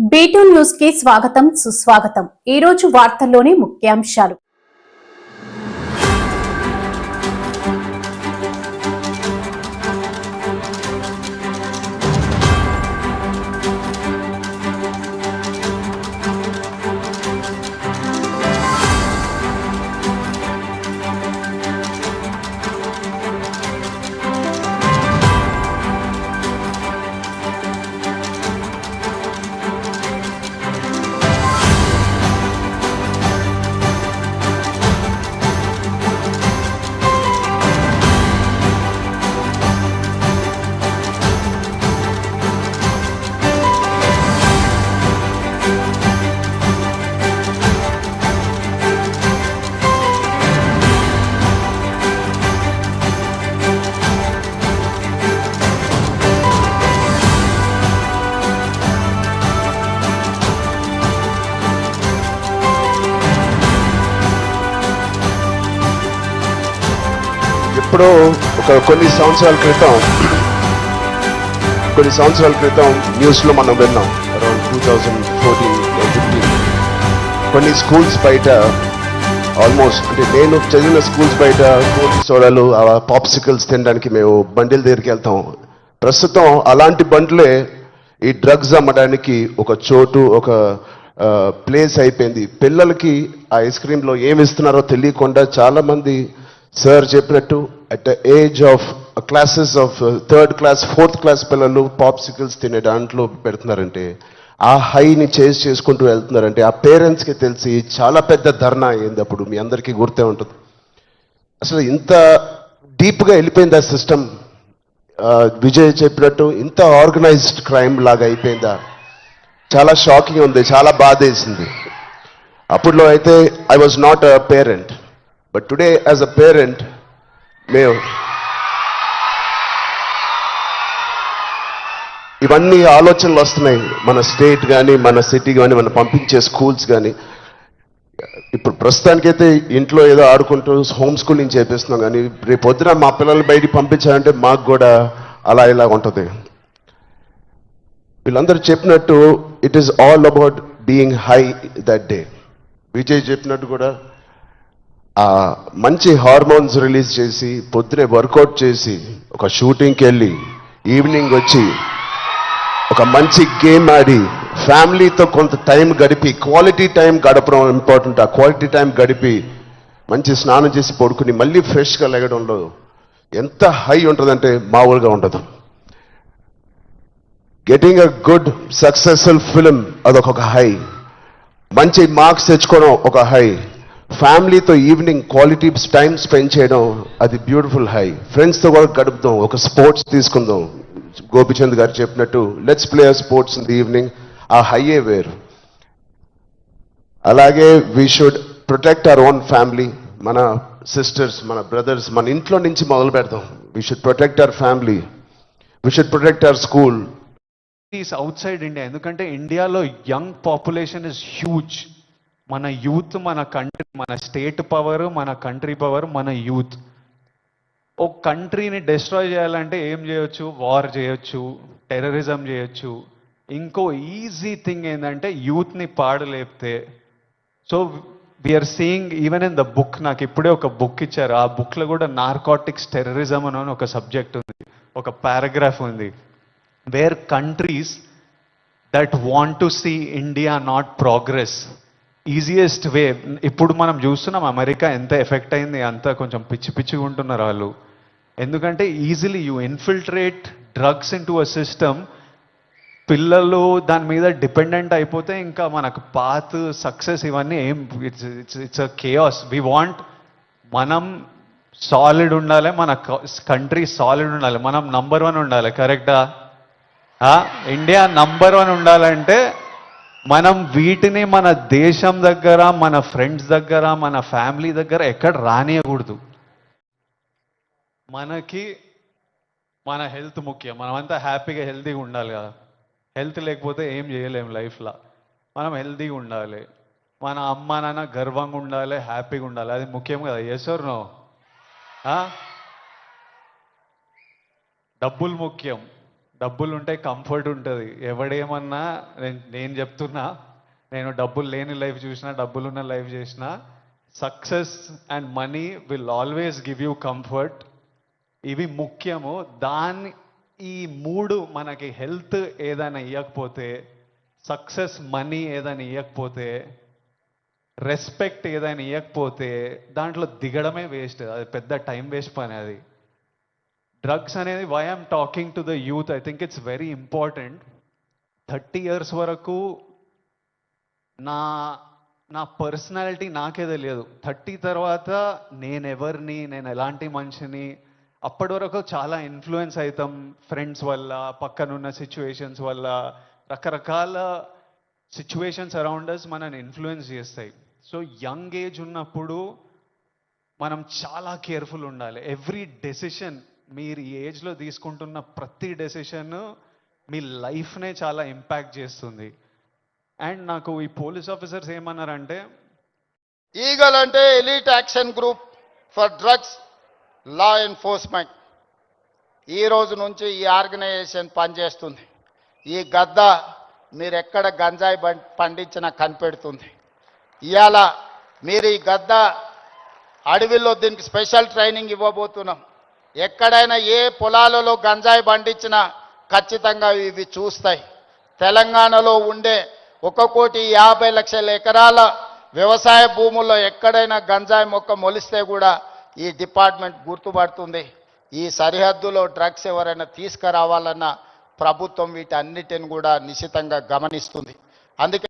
B2 న్యూస్కి స్వాగతం సుస్వాగతం. ఈ రోజు వార్తల్లోని ముఖ్యాంశాలు. ఎప్పుడో ఒక కొన్ని సంవత్సరాల క్రితం కొన్ని సంవత్సరాల క్రితం న్యూస్లో మనం విన్నాం around two thousand fourteen fifteen కొన్ని స్కూల్స్ బయట ఆల్మోస్ట్ అంటే నేను చదివిన స్కూల్స్ బయట కోటి సోడాలు పాప్సికల్స్ తినడానికి మేము బండిల దగ్గరికి వెళ్తాం. ప్రస్తుతం అలాంటి బండ్లే ఈ డ్రగ్స్ అమ్మడానికి ఒక చోటు ఒక ప్లేస్ అయిపోయింది. పిల్లలకి ఆ ఐస్ క్రీమ్లో ఏమి ఇస్తున్నారో తెలియకుండా చాలామంది సార్ చెప్పినట్టు at the age of classes of third class fourth class పిల్లలు పాప్సికల్స్ తినే దాంట్లో పెడుతున్నారంటే ఆ హైని చేజ్ చేసుకుంటూ వెళ్తున్నారంటే ఆ పేరెంట్స్కి తెలిసి చాలా పెద్ద ధర్నా అయింది అప్పుడు మీ అందరికీ గుర్తే ఉంటుంది. అసలు ఇంత డీప్గా వెళ్ళిపోయింది ఆ సిస్టమ్ విజయ్ చెప్పినట్టు ఇంత ఆర్గనైజ్డ్ క్రైమ్ లాగా అయిపోయిందా? చాలా షాకింగ్ ఉంది చాలా బాధ వేసింది. అప్పుడులో అయితే I was not a parent but today as a parent మేము. ఇవన్నీ ఆలోచనలు వస్తున్నాయి. మన స్టేట్ కానీ మన సిటీ కానీ మనం పంపించే స్కూల్స్ కానీ ఇప్పుడు ప్రస్తుతానికైతే ఇంట్లో ఏదో ఆడుకుంటూ హోమ్ స్కూలింగ్ చేపిస్తున్నాం కానీ రేపు పొద్దున మా పిల్లల్ని బయటికి పంపించాలంటే మాకు కూడా అలా ఇలా ఉంటుంది. వీళ్ళందరూ చెప్పినట్టు it is all about being high that day Vijay చెప్పినట్టు కూడా మంచి హార్మోన్స్ రిలీజ్ చేసి పొద్దునే వర్కౌట్ చేసి ఒక షూటింగ్కి వెళ్ళి ఈవినింగ్ వచ్చి ఒక మంచి గేమ్ ఆడి ఫ్యామిలీతో కొంత టైం గడిపి క్వాలిటీ టైం గడపడం ఇంపార్టెంట్. ఆ క్వాలిటీ టైం గడిపి మంచి స్నానం చేసి పడుకుని మళ్ళీ ఫ్రెష్గా లెగడంలో ఎంత హై ఉంటుందంటే మామూలుగా ఉండదు. Getting a good successful film అదొక హై. మంచి మార్క్స్ తెచ్చుకోవడం ఒక హై. ఫ్యామిలీతో ఈవినింగ్ క్వాలిటీ టైం స్పెండ్ చేయడం అది బ్యూటిఫుల్ హై ఫ్రెండ్స్తో కూడా గడుపుదాం. ఒక స్పోర్ట్స్ తీసుకుందాం. గోపిచంద్ గారు చెప్పినట్టు let's play sports in the evening ఆ హైయే వేరు. అలాగే we should protect our own family మన సిస్టర్స్ మన బ్రదర్స్ మన ఇంట్లో నుంచి మొదలు పెడతాం we should protect our family we should protect our school is outside India ఎందుకంటే ఇండియాలో యంగ్ పాపులేషన్ ఇస్ హ్యూజ్ మన యూత్ మన కంట్రీ మన స్టేట్ పవర్ మన కంట్రీ పవర్ మన యూత్. ఓ కంట్రీని డిస్ట్రాయ్ చేయాలంటే ఏం చేయొచ్చు? వార్ చేయొచ్చు టెర్రరిజం చేయొచ్చు. ఇంకో ఈజీ థింగ్ ఏంటంటే యూత్ని పాడలేపితే. So we are seeing even in the book నాకు ఇప్పుడే ఒక బుక్ ఇచ్చారు. ఆ బుక్లో కూడా నార్కాటిక్స్ టెర్రరిజం అని ఒక సబ్జెక్ట్ ఉంది. ఒక పారాగ్రాఫ్ ఉంది. Where countries that want to see India not progress easiest way ఇప్పుడు మనం చూస్తున్నాం అమెరికా ఎంత ఎఫెక్ట్ అయింది అంత కొంచెం పిచ్చి పిచ్చిగా ఉంటున్నారు వాళ్ళు. ఎందుకంటే easily you infiltrate drugs in to a system పిల్లలు దాని మీద డిపెండెంట్ అయిపోతే ఇంకా మనకు పాత్ సక్సెస్ ఇవన్నీ ఏం it's it's it's a chaos we want మనం సాలిడ్ ఉండాలి మన కంట్రీ సాలిడ్ ఉండాలి మనం నంబర్ వన్ ఉండాలి కరెక్టా ఇండియా నంబర్ వన్ ఉండాలంటే మనం వీటిని మన దేశం దగ్గర మన ఫ్రెండ్స్ దగ్గర మన ఫ్యామిలీ దగ్గర ఎక్కడ రానియకూడదు. మనకి మన హెల్త్ ముఖ్యం. మనమంతా హ్యాపీగా హెల్తీగా ఉండాలి కదా. హెల్త్ లేకపోతే ఏం చేయలేం లైఫ్లో మనం హెల్తీగా ఉండాలి. మన అమ్మ నాన్న గర్వంగా ఉండాలి హ్యాపీగా ఉండాలి. అది ముఖ్యం కదా. ఎస్ నో డబ్బులు ముఖ్యం. డబ్బులు ఉంటే కంఫర్ట్ ఉంటుంది. ఎవడేమన్నా నేను నేను చెప్తున్నా నేను డబ్బులు లేని లైఫ్ చూసినా డబ్బులు ఉన్న లైఫ్ చేసిన success and money will always give you comfort ఇవి ముఖ్యము. దాని ఈ మూడు మనకి హెల్త్ ఏదైనా ఇవ్వకపోతే సక్సెస్ మనీ ఏదైనా ఇవ్వకపోతే రెస్పెక్ట్ ఏదైనా ఇవ్వకపోతే దాంట్లో దిగడమే వేస్ట్ అది పెద్ద టైం వేస్ట్ పని అది. డ్రగ్స్ అనేది why I'm talking to the youth I think it's very important thirty years వరకు నా నా పర్సనాలిటీ నాకే తెలియదు. థర్టీ తర్వాత నేను ఎవరిని నేను ఎలాంటి మనిషిని అప్పటి వరకు చాలా ఇన్ఫ్లుయెన్స్ అవుతాం ఫ్రెండ్స్ వల్ల పక్కనున్న సిచ్యువేషన్స్ వల్ల. రకరకాల సిచ్యువేషన్స్ అరౌండర్స్ మనల్ని మనని ఇన్ఫ్లుయెన్స్ చేస్తాయి. సో యంగ్ ఏజ్ ఉన్నప్పుడు మనం చాలా కేర్ఫుల్ ఉండాలి. ఎవ్రీ డెసిషన్ మీరు ఈ ఏజ్లో తీసుకుంటున్న ప్రతి డెసిషన్ మీ లైఫ్నే చాలా ఇంపాక్ట్ చేస్తుంది. అండ్ నాకు ఈ పోలీస్ ఆఫీసర్స్ ఏమన్నారంటే ఈగల్ అంటే elite action group for drugs law enforcement. ఈ రోజు నుంచి ఈ ఆర్గనైజేషన్ పనిచేస్తుంది. ఈ గద్ద మీరు ఎక్కడ గంజాయి పండించినా కనిపెడుతుంది. ఇవాళ మీరు ఈ గద్ద అడవిలో దీనికి స్పెషల్ ట్రైనింగ్ ఇవ్వబోతున్నాం. ఎక్కడైనా ఏ పొలాలలో గంజాయి పండించినా ఖచ్చితంగా ఇవి చూస్తాయి. తెలంగాణలో ఉండే ఒక కోటి యాభై లక్షల ఎకరాల వ్యవసాయ భూముల్లో ఎక్కడైనా గంజాయి మొక్క మొలిస్తే కూడా ఈ డిపార్ట్మెంట్ గుర్తుపడుతుంది. ఈ సరిహద్దులో డ్రగ్స్ ఎవరైనా తీసుకురావాలన్న ప్రభుత్వం వీటన్నిటిని కూడా నిశితంగా గమనిస్తుంది. అందుకే